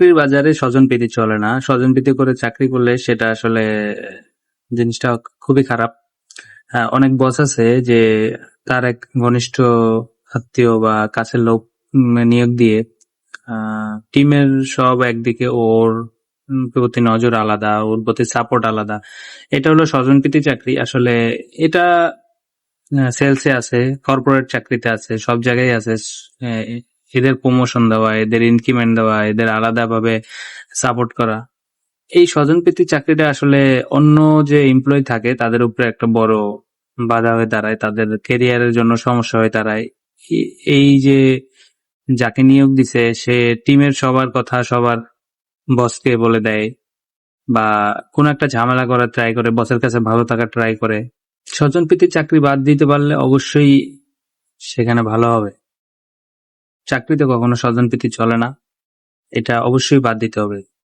চাকরির বাজারে স্বজন স্বজনপ্রীতি চলে না। স্বজন স্বজনপ্রীতি করে চাকরি করলে সেটা আসলে জিনিসটা খুবই খারাপ। হ্যাঁ, অনেক বস আছে যে তার এক ঘনিষ্ঠ আত্মীয় বা কাছের লোক নিয়োগ দিয়ে টিমের সব একদিকে ওর প্রতি নজর আলাদা ওর প্রতি সাপোর্ট আলাদা। এটা হলো স্বজনপ্রীতি চাকরি। আসলে এটা সেলসে আছে কর্পোরেট চাকরিতে আছে সব জায়গায় আছে এদের প্রমোশন দেওয়া, এদের ইনক্রিমেন্ট দেওয়া, এদের আলাদাভাবে সাপোর্ট করা। এই স্বজনপ্রীতি চাকরিটা আসলে অন্য যে এমপ্লয় থাকে, তাদের উপরে একটা বড় বাধা হয়ে দাঁড়ায়, তাদের কেরিয়ারের জন্য সমস্যা হয়ে দাঁড়ায়। এই- যে যাকে নিয়োগ দিছে, সে টিমের সবার কথা সবার বসকে বলে দেয় বা কোন একটা ঝামেলা করার ট্রাই করে বসের কাছে ভালো থাকার ট্রাই করে। স্বজনপ্রীতি চাকরি বাদ দিতে পারলে অবশ্যই সেখানে ভালো হবে। চাকরিতে কখনো স্বজনপ্রীতি চলে না। এটা অবশ্যই বাদ দিতে হবে।